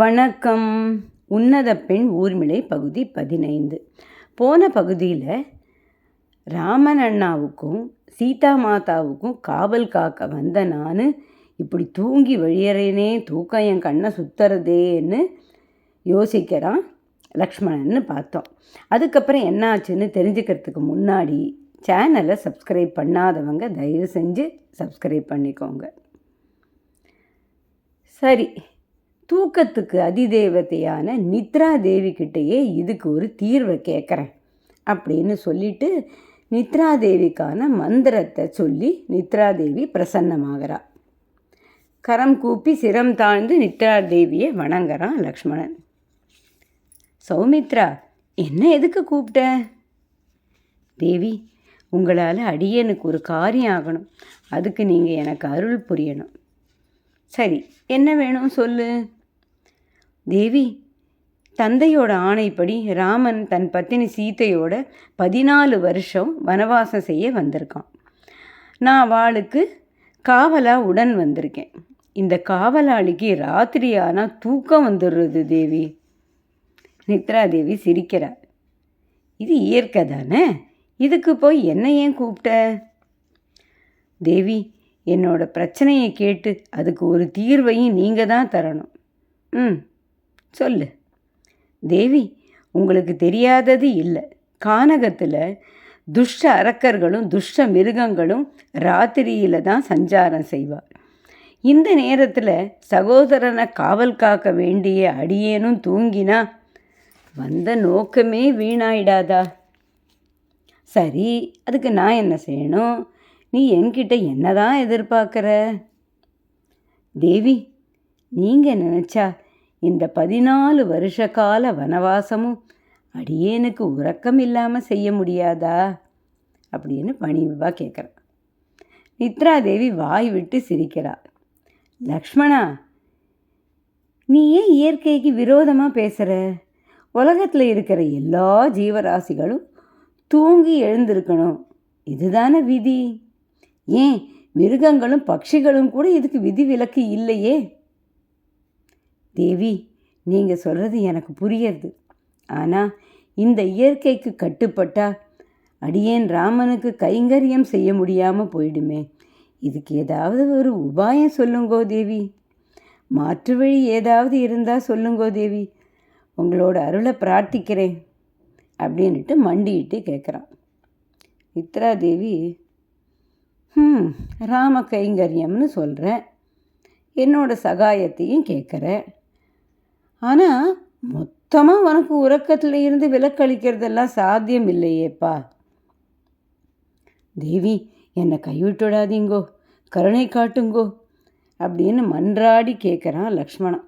வணக்கம். உன்னத பெண் ஊர்மிளை பகுதி பதினைந்து. போன பகுதியில் ராமன் அண்ணாவுக்கும் சீதா மாதாவுக்கும் காவல் காக்க வந்த நான் இப்படி தூங்கி வழியறேனே தூக்கம் என் கண்ணை சுத்துறதேன்னு யோசிக்கிறான் லக்ஷ்மணன்னு பார்த்தோம். அதுக்கப்புறம் என்ன ஆச்சுன்னு தெரிஞ்சுக்கிறதுக்கு முன்னாடி சேனலை சப்ஸ்கிரைப் பண்ணாதவங்க தயவு செஞ்சு சப்ஸ்கிரைப் பண்ணிக்கோங்க. சரி தூக்கத்துக்கு அதிதேவதையான நித்ரா தேவி கிட்டேயே இதுக்கு ஒரு தீர்வை கேட்குறேன் அப்படின்னு சொல்லிட்டு நித்ரா தேவிக்கான மந்திரத்தை சொல்லி நித்ரா தேவி பிரசன்னமாகிறா. கரம் கூப்பி சிரம் தாழ்ந்து நித்ரா தேவியை வணங்குறான் லக்ஷ்மணன். சௌமித்ரா என்ன எதுக்கு கூப்பிட்ட? தேவி உங்களால் அடியனுக்கு ஒரு காரியம் ஆகணும். அதுக்கு நீங்கள் எனக்கு அருள் புரியணும். சரி என்ன வேணும் சொல்லு? தேவி தந்தையோட ஆணைப்படி ராமன் தன் பத்தினி சீதையோட பதினாலு வருஷம் வனவாசம் செய்ய வந்திருக்கான். நான் அவளுக்கு காவலா உடன் வந்திருக்கேன். இந்த காவலாளிக்கு ராத்திரி ஆனால் தூக்கம் வந்துடுறது தேவி? நித்ரா தேவி சிரிக்கிறார் இது இயற்கை தானே? இதுக்கு போய் என்ன ஏன் கூப்பிட்ட? தேவி என்னோட பிரச்சனையை கேட்டு அதுக்கு ஒரு தீர்வையும் நீங்கள் தான் தரணும். ம். சொல்லு. தேவி உங்களுக்கு தெரியாதது இல்லை. கானகத்தில் துஷ்ட அரக்கர்களும் துஷ்ட மிருகங்களும் ராத்திரியில் தான் சஞ்சாரம் செய்வார். இந்த நேரத்தில் சகோதரனை காவல் காக்க வேண்டிய அடியேனும் தூங்கினா வந்த நோக்கமே வீணாயிடாதா? சரி அதுக்கு நான் என்ன செய்யணும்? நீ என்கிட்ட என்னதான் எதிர்பார்க்குற? தேவி நீங்கள் நினச்சா இந்த பதினாலு வருஷ கால வனவாசமும் அடியேனுக்கு உறக்கம் இல்லாமல் செய்ய முடியாதா? அப்படின்னு பணிவாக கேட்குறான் நித்ராதேவி வாய் விட்டு சிரிக்கிறாள் லக்ஷ்மணா நீ ஏன் இயற்கைக்கு விரோதமாக பேசுகிற உலகத்தில் இருக்கிற எல்லா ஜீவராசிகளும் தூங்கி எழுந்திருக்கணும். இதுதானே விதி. ஏன் மிருகங்களும் பட்சிகளும் கூட இதுக்கு விதி விலக்கு இல்லையே? தேவி நீங்கள் சொல்கிறது எனக்கு புரியறது ஆனால் இந்த இயற்கைக்கு கட்டுப்பட்டால் அடியேன் ராமனுக்கு கைங்கரியம் செய்ய முடியாமல் போயிடுமே. இதுக்கு ஏதாவது ஒரு உபாயம் சொல்லுங்கோ தேவி. மாற்று வழி ஏதாவது இருந்தால் சொல்லுங்கோ தேவி. உங்களோட அருளை பிரார்த்திக்கிறேன் அப்படின்ட்டு மண்டிட்டு கேட்குறான் மித்ரா தேவி ம் ராம கைங்கரியம்னு சொல்கிறேன் என்னோட சகாயத்தையும் கேட்குறேன் ஆனால் மொத்தமாக உனக்கு உறக்கத்தில் இருந்து விலக்களிக்கிறதெல்லாம் சாத்தியம் இல்லையேப்பா. தேவி என்னை கைவிட்டுடாதீங்கோ கருணை காட்டுங்கோ அப்படின்னு மன்றாடி கேட்குறான் லக்ஷ்மணன்.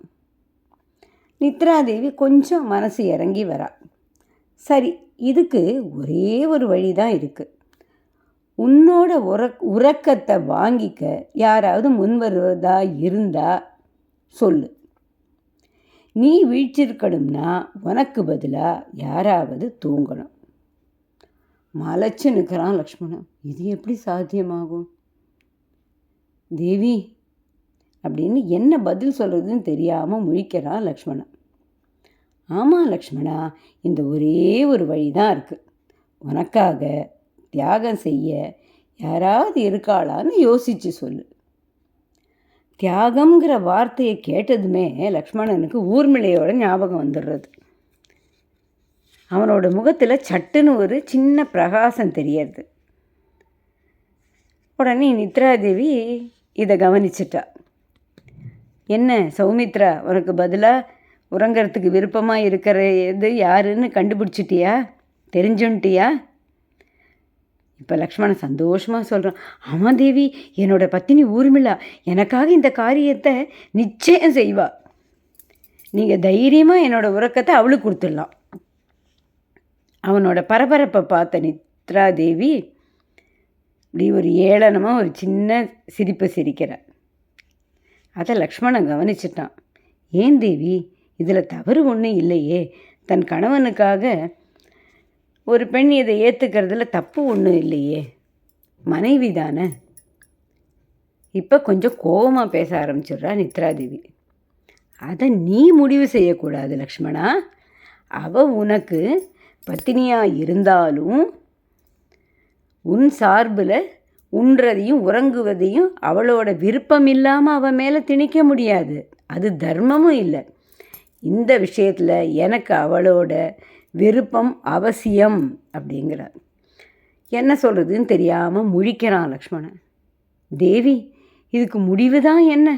நித்ராதேவி கொஞ்சம் மனசு இறங்கி வரா. சரி இதுக்கு ஒரே ஒரு வழி தான் இருக்குது உன்னோட உறக் உறக்கத்தை வாங்கிக்க யாராவது முன் வருவதா இருந்தால் சொல்லு. நீ வீழ்ச்சிருக்கணும்னா உனக்கு பதிலாக யாராவது தூங்கணும். மலைச்சு நிற்கிறான் லக்ஷ்மணன். இது எப்படி சாத்தியமாகும்? தேவி அப்படின்னு என்ன பதில் சொல்கிறதுன்னு தெரியாமல் முழிக்கிறான் லக்ஷ்மணன். ஆமாம் லக்ஷ்மணா இந்த ஒரே ஒரு வழி தான் இருக்குது உனக்காக தியாகம் செய்ய யாராவது இருக்காளான்னு யோசித்து சொல்லு. தியாகம்ங்கிற வார்த்தையை கேட்டதுமே லக்ஷ்மணனுக்கு ஊர்மிளையோட ஞாபகம் வந்துடுறது. அவனோட முகத்தில் சட்டுன்னு ஒரு சின்ன பிரகாசம் தெரியறது. உடனே நித்ராதேவி இதை கவனிச்சிட்டா. என்ன சௌமித்ரா உனக்கு பதிலாக உறங்கிறதுக்கு விருப்பமாக இருக்கிற எது யாருன்னு கண்டுபிடிச்சிட்டியா? தெரிஞ்சுன்ட்டியா? இப்போ லக்ஷ்மணன் சந்தோஷமாக சொல்கிறான் ஆமாம் தேவி என்னோட பத்தினி ஊர்மிளா எனக்காக இந்த காரியத்தை நிச்சயம் செய்வா. நீங்கள் தைரியமாக என்னோட உறக்கத்தை அவளுக்கு கொடுத்துடலாம். அவனோட பரபரப்பை பார்த்த நித்ரா தேவி இப்படி ஒரு ஏளனமாக ஒரு சின்ன சிரிப்பை சிரிக்கிறார். அதை லக்ஷ்மணன் கவனிச்சிட்டான். ஏன் தேவி? இதில் தவறு ஒன்றும் இல்லையே. தன் கணவனுக்காக ஒரு பெண் இதை ஏற்றுக்கிறதுல தப்பு ஒன்றும் இல்லையே. மனைவி தானே. இப்போ கொஞ்சம் கோபமாக பேச ஆரம்பிச்சிடுறா நித்ராதேவி. அதை நீ முடிவு செய்யக்கூடாது லக்ஷ்மணா. அவ உனக்கு பத்தினியாக இருந்தாலும் உன் சார்பில் உண்றதையும் உறங்குவதையும் அவளோட விருப்பம் இல்லாமல் அவள் மேலே திணிக்க முடியாது. அது தர்மமும் இல்லை. இந்த விஷயத்தில் எனக்கு அவளோட விருப்பம் அவசியம் அப்படிங்கிறார். என்ன சொல்கிறதுன்னு தெரியாமல் முழிக்கிறான் லக்ஷ்மணன். தேவி இதுக்கு முடிவு தான் என்ன?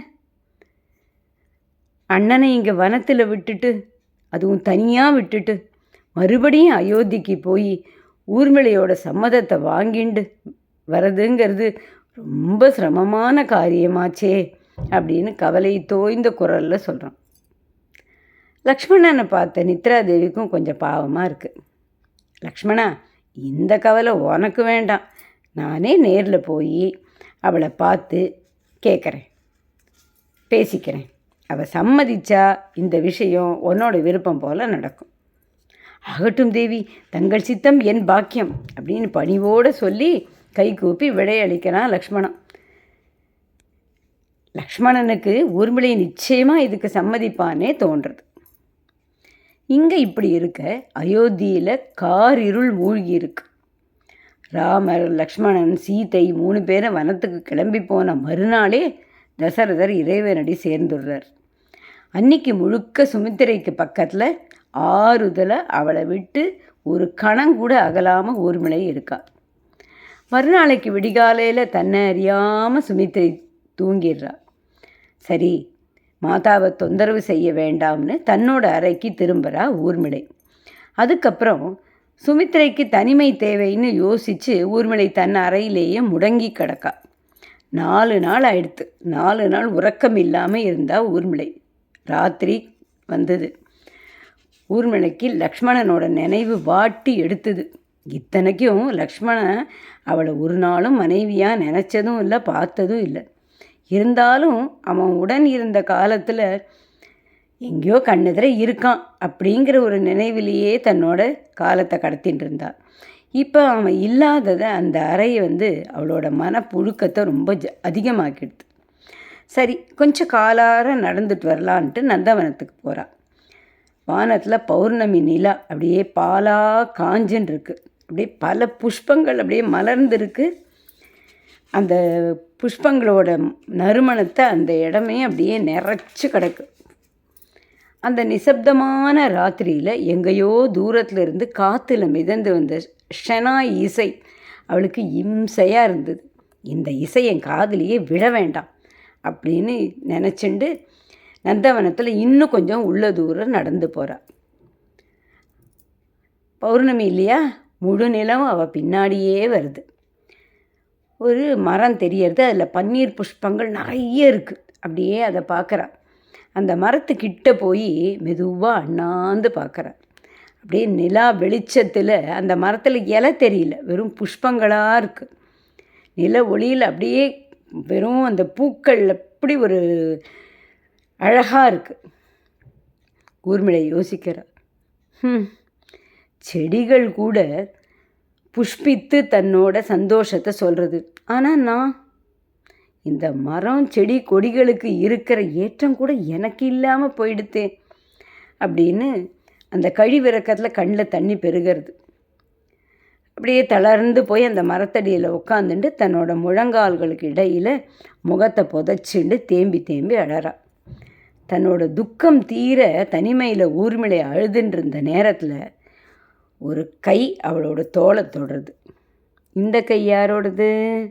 அண்ணனை இங்கே வனத்தில் விட்டுட்டு அதுவும் தனியாக விட்டுட்டு மறுபடியும் அயோத்திக்கு போய் ஊர்மிளையோட சம்மதத்தை வாங்கிண்டு வரதுங்கிறது ரொம்ப சிரமமான காரியமாச்சே அப்படின்னு கவலை தோய்ந்த குரலில் சொல்கிறான் லக்ஷ்மணனை பார்த்த நித்ரா தேவிக்கும் கொஞ்சம் பாவமாக இருக்குது லக்ஷ்மணா இந்த கவலை உனக்கு வேண்டாம். நானே நேரில் போய் அவளை பார்த்து கேட்குறேன் பேசிக்கிறேன். அவள் சம்மதிச்சா இந்த விஷயம் உன்னோட விருப்பம் போல் நடக்கும். ஆகட்டும் தேவி தங்கள் சித்தம் என் பாக்கியம் அப்படின்னு பணிவோடு சொல்லி கை கூப்பி விடையளிக்கிறான் லக்ஷ்மணன். லக்ஷ்மணனுக்கு ஊர்மிளை நிச்சயமாக இதுக்கு சம்மதிப்பானே தோன்றுறது இங்கே இப்படி இருக்க. அயோத்தியில் கார் இருள் மூழ்கி இருக்கு. ராமர் லக்ஷ்மணன் சீதை மூணு பேரும் வனத்துக்கு கிளம்பி போன மறுநாளே தசரதர் இறைவனடி சேர்ந்துடுறார். அன்னைக்கு முழுக்க சுமித்திரைக்கு பக்கத்தில் ஆறுதலை அவளை விட்டு ஒரு கணம் கூட அகலாமல் ஊர்மிளை இருக்கா மறுநாளைக்கு விடிகாலையில் தன்னை அறியாமல் சுமித்திரை தூங்கிடுறா. சரி மாதாவை தொந்தரவு செய்ய வேண்டாம்னு தன்னோட அறைக்கு திரும்புகிறா ஊர்மிளை. அதுக்கப்புறம் சுமித்ரைக்கு தனிமை தேவைன்னு யோசித்து ஊர்மிளை தன் அறையிலேயே முடங்கி கிடக்கா. நாலு நாள் ஆயிடுத்து. நாலு நாள் உறக்கம் இல்லாமல் இருந்தா ஊர்மிளை. ராத்திரி வந்தது. ஊர்மிளைக்கு லக்ஷ்மணனோட நினைவு வாட்டி எடுத்தது. இத்தனைக்கும் லக்ஷ்மணன் அவளை ஒரு நாளும் மனைவியாக நினச்சதும் இல்லை பார்த்ததும் இல்லை. இருந்தாலும் அவன் உடன் இருந்த காலத்தில் எங்கேயோ கண்ணெதிர இருக்கான் அப்படிங்கிற ஒரு நினைவிலேயே தன்னோட காலத்தை கடத்திட்டு இருந்தாள் இப்போ அவன் இல்லாததை அந்த அறையை வந்து அவளோட மனப்புழுக்கத்தை ரொம்ப ஜ அதிகமாக்கிடுது. சரி கொஞ்சம் காலார நடந்துட்டு வரலான்ட்டு நந்தவனத்துக்கு போகிறாள் வானத்தில் பௌர்ணமி நிலா அப்படியே பாலாக காஞ்சுன்னு இருக்குது அப்படியே பல புஷ்பங்கள் அப்படியே மலர்ந்துருக்கு அந்த புஷ்பங்களோட நறுமணத்தை அந்த இடமே அப்படியே நிறச்சி கிடக்கு. அந்த நிசப்தமான ராத்திரியில் எங்கேயோ தூரத்தில் இருந்து காற்றுல மிதந்து வந்த ஷெனாய் இசை அவளுக்கு இம்சையாக இருந்தது. இந்த இசை என் காதலியே விட வேண்டாம் அப்படின்னு நினச்சிண்டு நந்தவனத்தில் இன்னும் கொஞ்சம் உள்ள தூரம் நடந்து போகிறாள் பௌர்ணமி இல்லையா? முழு நிலவும் அவள் பின்னாடியே வருது. ஒரு மரம் தெரியறது அதில் பன்னீர் புஷ்பங்கள் நிறைய இருக்குது அப்படியே அதை பார்க்குறா. அந்த மரத்துக்கிட்ட போய் மெதுவாக அண்ணாந்து பார்க்குறா. அப்படியே நிலா வெளிச்சத்தில் அந்த மரத்தில் இலை தெரியல. வெறும் புஷ்பங்களாக இருக்குது நில ஒளியில் அப்படியே வெறும் அந்த பூக்கள் அப்படி ஒரு அழகாக இருக்குது ஊர்மிளை யோசிக்கிறார் ம் செடிகள் கூட புஷ்பித்து தன்னோட சந்தோஷத்தை சொல்கிறது ஆனால் நான் இந்த மரம் செடி கொடிகளுக்கு இருக்கிற ஏற்றம் கூட எனக்கு இல்லாமல் போயிடுத்தே அப்படின்னு அந்த கழிவிறக்கத்தில் கண்ணில் தண்ணி பெருகிறது. அப்படியே தளர்ந்து போய் அந்த மரத்தடியில் உட்காந்துட்டு தன்னோட முழங்கால்களுக்கு இடையில் முகத்தை புதைச்சிண்டு தேம்பி தேம்பி அழறா. தன்னோட துக்கம் தீர தனிமையில் ஊர்மிளை அழுதுன்னு இருந்த நேரத்தில் ஒரு கை அவளோட தோலை தொடுறது. இந்த கை யாரோடது?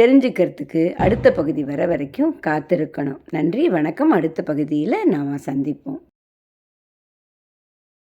தெரிஞ்சுக்கிறதுக்கு அடுத்த பகுதி வர வரைக்கும் காத்திருக்கணும். நன்றி வணக்கம். அடுத்த பகுதியில் நாம் சந்திப்போம்.